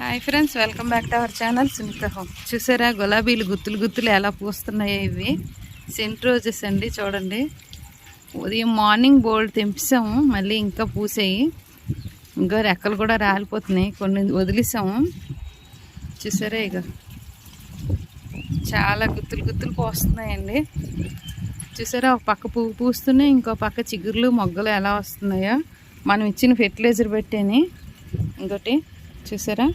Hi friends welcome back to our channel Sunitha home చూసారా? గులాబీలు గుత్తులు గుత్తులు ఎలా పూస్తున్నాయో ఇవి. సెంట్ రోజెస్ అండి చూడండి. ఉదయం మార్నింగ్ బోల్డ్ తెంపిసాము మళ్ళీ ఇంకా పూసాయి. ఇంకా రెక్కలు కూడా రాలిపోతున్నాయి కొన్ని వదిలేసాము చూసారా ఇక చాలా గుత్తులు గుత్తులు పోస్తున్నాయండి. చూసారా? ఒక పక్క పువ్వు పూస్తున్నాయి ఇంకో పక్క చిగుర్లు మొగ్గలు ఎలా వస్తున్నాయో. మనం ఇచ్చిన ఫెర్టిలైజర్ పెట్టేని. ఇంకోటి చూసారా?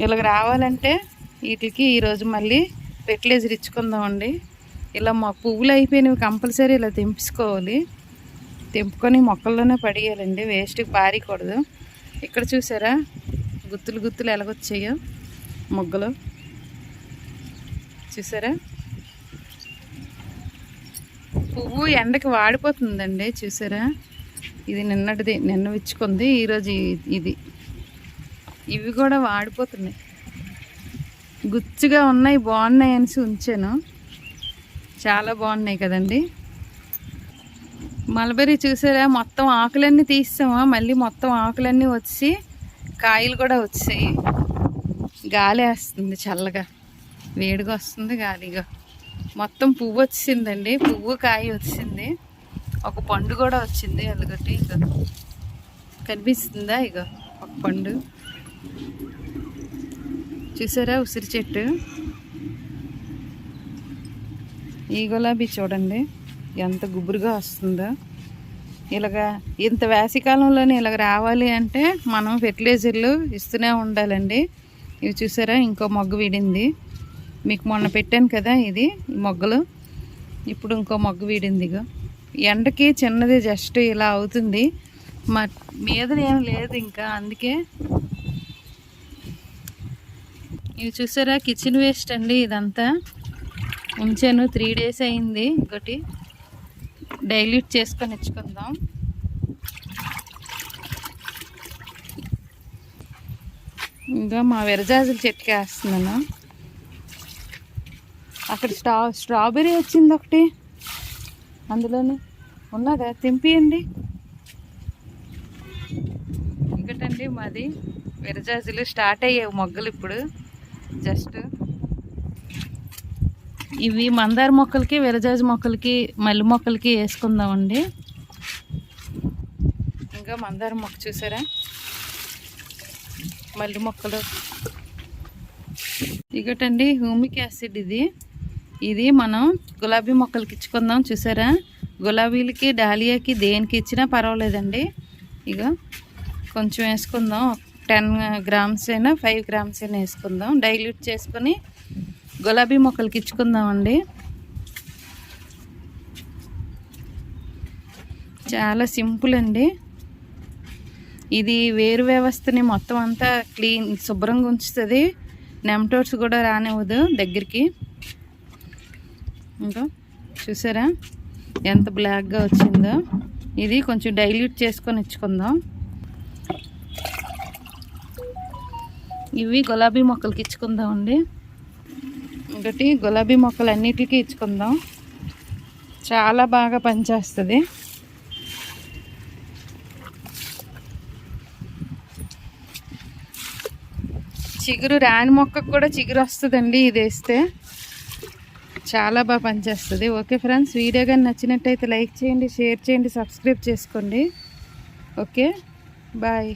ఇలాగ రావాలంటే వీటికి ఈరోజు మళ్ళీ ఫెర్టిలైజర్ ఇచ్చుకుందామండి. ఇలా మా పువ్వులు అయిపోయినవి కంపల్సరీ ఇలా తెంపుకోవాలి. తెంపుకొని మొక్కల్లోనే పడేయాలండి. వేస్ట్కి పారీకూడదు ఇక్కడ చూసారా? గుత్తులు గుత్తులు ఎలాగొచ్చాయో మొగ్గలు. చూసారా? పువ్వు ఎండకి వాడిపోతుందండి. చూసారా? ఇది నిన్నటిది నిన్న విచ్చుకుంది. ఈరోజు ఇది. ఇవి కూడా వాడిపోతున్నాయి. గుచ్చుగా ఉన్నాయి బాగున్నాయి అనేసి ఉంచాను. చాలా బాగున్నాయి కదండి. మల్బెరీ చూసారా? మొత్తం ఆకులన్నీ తీసామా. మళ్ళీ మొత్తం ఆకులన్నీ వచ్చి కాయలు కూడా వచ్చాయి. గాలి వేస్తుంది చల్లగా. వేడిగా వస్తుంది గాలిగా. మొత్తం పువ్వు వచ్చిందండి. పువ్వు కాయ వచ్చింది. ఒక పండు కూడా వచ్చింది అదొకటి ఇక కనిపిస్తుందా? ఇక ఒక పండు. చూసారా ఉసిరి చెట్టు? ఈ గులాబీ చూడండి ఎంత గుబురుగా వస్తుందో. ఇలాగా ఇంత వేసవికాలంలోనే ఇలాగ రావాలి అంటే మనం ఫెర్టిలైజర్లు ఇస్తూనే ఉండాలండి. ఇవి చూసారా ఇంకో మొగ్గ వీడింది. మీకు మొన్న పెట్టాను కదా ఇది మొగ్గలు. ఇప్పుడు ఇంకో మొగ్గ వీడింది ఇగో. ఎండకి చిన్నది జస్ట్ ఇలా అవుతుంది. మా మీద ఏం లేదు ఇంకా అందుకే ఇవి చూసారా? కిచెన్ వేస్ట్ అండి ఇదంతా. ఉంచాను త్రీ డేస్ అయింది. ఇంకోటి డైల్యూట్ చేసుకొని ఇచ్చుకుందాం. ఇంకా మా విరజాజుల చెట్టుకి వేస్తున్నాను. అక్కడ స్ట్రా స్ట్రాబెర్రీ వచ్చింది ఒకటి. అందులోనే ఉన్నదా? తెంపియండి. ఇంకటండి మాది విరజాజులు స్టార్ట్ అయ్యాయి మొగ్గలు ఇప్పుడు. జస్ట్ ఇవి మందార మొక్కలకి విరజాజు మొక్కలకి మల్లి మొక్కలకి వేసుకుందామండి. ఇంకా మందార మొక్క చూసారా? మల్లి మొక్కలు. ఇగటండి హ్యూమిక్ యాసిడ్ ఇది. ఇది మనం గులాబీ మొక్కలకి ఇచ్చుకుందాం చూసారా? గులాబీలకి డాలియాకి దేనికి ఇచ్చినా పర్వాలేదండి. ఇక కొంచెం వేసుకుందాం టెన్ గ్రామ్స్ అయినా ఫైవ్ గ్రామ్స్ అయినా వేసుకుందాం. డైల్యూట్ చేసుకొని గులాబీ మొక్కలకి ఇచ్చుకుందామండి. చాలా సింపుల్ అండి. ఇది వేరు వ్యవస్థని మొత్తం అంతా క్లీన్ శుభ్రంగా ఉంచుతుంది. నెమటోడ్స్ కూడా రానివ్వదు దగ్గరికి. ఇంకా చూసారా? ఎంత బ్లాక్గా వచ్చిందో. ఇది కొంచెం డైల్యూట్ చేసుకొని ఇచ్చుకుందాం. ఇవి గులాబీ మొక్కలకి ఇచ్చుకుందామండి. ఒకటి గులాబీ మొక్కలు అన్నిటికీ ఇచ్చుకుందాం. చాలా బాగా పనిచేస్తుంది. చిగురు రాని మొక్కకు కూడా చిగురు వస్తుందండి ఇది వేస్తే. చాలా బాగా పనిచేస్తుంది. ఓకే ఫ్రెండ్స్ వీడియో కానీ నచ్చినట్టయితే లైక్ చేయండి షేర్ చేయండి సబ్స్క్రైబ్ చేసుకోండి. Okay bye.